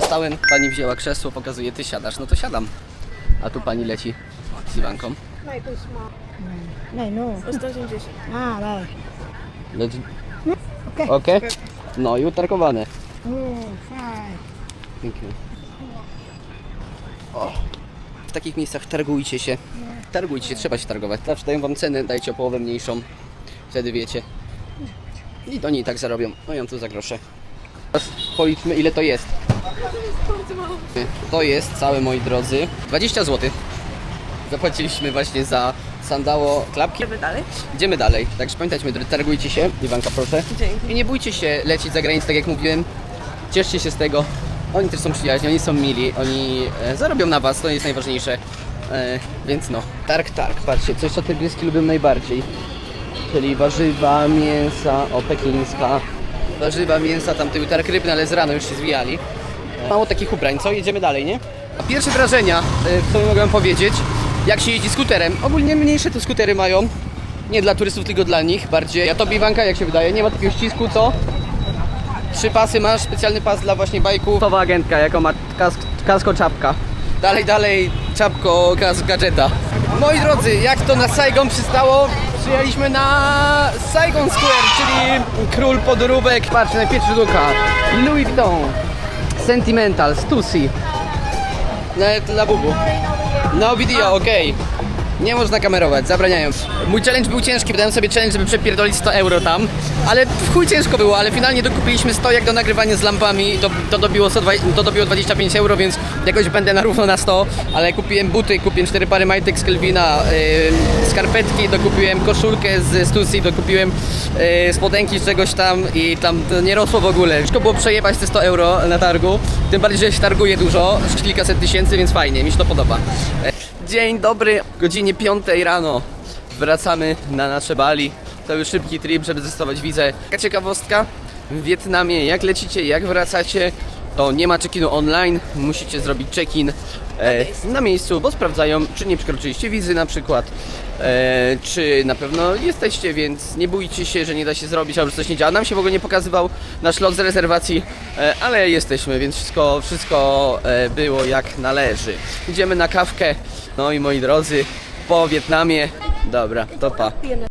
Stałem, pani wzięła krzesło, pokazuje, ty siadasz, no to siadam. A tu pani leci z Iwanką. Này nu. 180. À đây. Leci. Ok. Okej? No i utarkowane. Ừ, sai. Pięknie. O. W takich miejscach targujcie się. Targujcie się, trzeba się targować. Zawsze dają wam ceny, dajcie o połowę mniejszą. Wtedy wiecie. I to nie i tak zarobią. No i on tu za grosze. Teraz policzmy ile to jest. To jest całe moi drodzy 20 zł. Zapłaciliśmy właśnie za sandało klapki. Idziemy dalej? Idziemy dalej. Także pamiętajcie, moi drodzy, targujcie się. Iwanka, proszę. Dzięki. I nie bójcie się lecieć za granicę, tak jak mówiłem. Cieszcie się z tego. Oni też są przyjaźni, oni są mili, oni e, zarobią na was, to jest najważniejsze. E, więc no, targ, targ, patrzcie, coś co tygryski lubią najbardziej. Czyli warzywa, mięsa, o pekińska. Warzywa, mięsa, tam tył targ rybny, ale z rano już się zwijali. Mało takich ubrań, co? Jedziemy dalej, nie? A pierwsze wrażenia, e, co mogę powiedzieć, jak się jeździ skuterem. Ogólnie mniejsze tu skutery mają. Nie dla turystów, tylko dla nich bardziej. A tobie Iwanka, jak się wydaje, nie ma takiego ścisku, co? Trzy pasy masz, specjalny pas dla właśnie bajków. Nowa agentka, jaką ma kask, kasko czapka. Dalej, dalej, czapko, kask gadżeta. Moi drodzy, jak to na Saigon przystało, przyjechaliśmy na Saigon Square, czyli król podróbek. Patrz, najpierw sztuka. Louis Vuitton, Sentimental, Stussy. Nawet dla bubu. No video, okej. Nie można kamerować, zabraniają. Mój challenge był ciężki, dałem sobie challenge, żeby przepierdolić 100 euro tam, ale w chuj ciężko było, ale finalnie dokupiliśmy 100 jak do nagrywania z lampami to, to, dobiło 120, to dobiło 25 euro, więc jakoś będę na równo na 100, ale kupiłem buty, kupiłem 4 pary majtek z Kelvina, yy, skarpetki, dokupiłem koszulkę z Stussy, dokupiłem yy, spodenki z czegoś tam i tam to nie rosło w ogóle. Ciężko było przejebać te 100 euro na targu, tym bardziej, że się targuje dużo, kilkaset tysięcy, więc fajnie, mi się to podoba. Dzień dobry, o godzinie 5 rano. Wracamy na nasze Bali. To już szybki trip, żeby testować wizę. Taka ciekawostka, w Wietnamie jak lecicie, jak wracacie, to nie ma check-inu online, musicie zrobić check-in e, na miejscu, bo sprawdzają, czy nie przekroczyliście wizy na przykład, e, czy na pewno jesteście, więc nie bójcie się, że nie da się zrobić, albo że coś nie działa. Nam się w ogóle nie pokazywał nasz lot z rezerwacji, e, ale jesteśmy, więc wszystko, wszystko e, było jak należy. Idziemy na kawkę, no i moi drodzy, po Wietnamie. Dobra, to pa.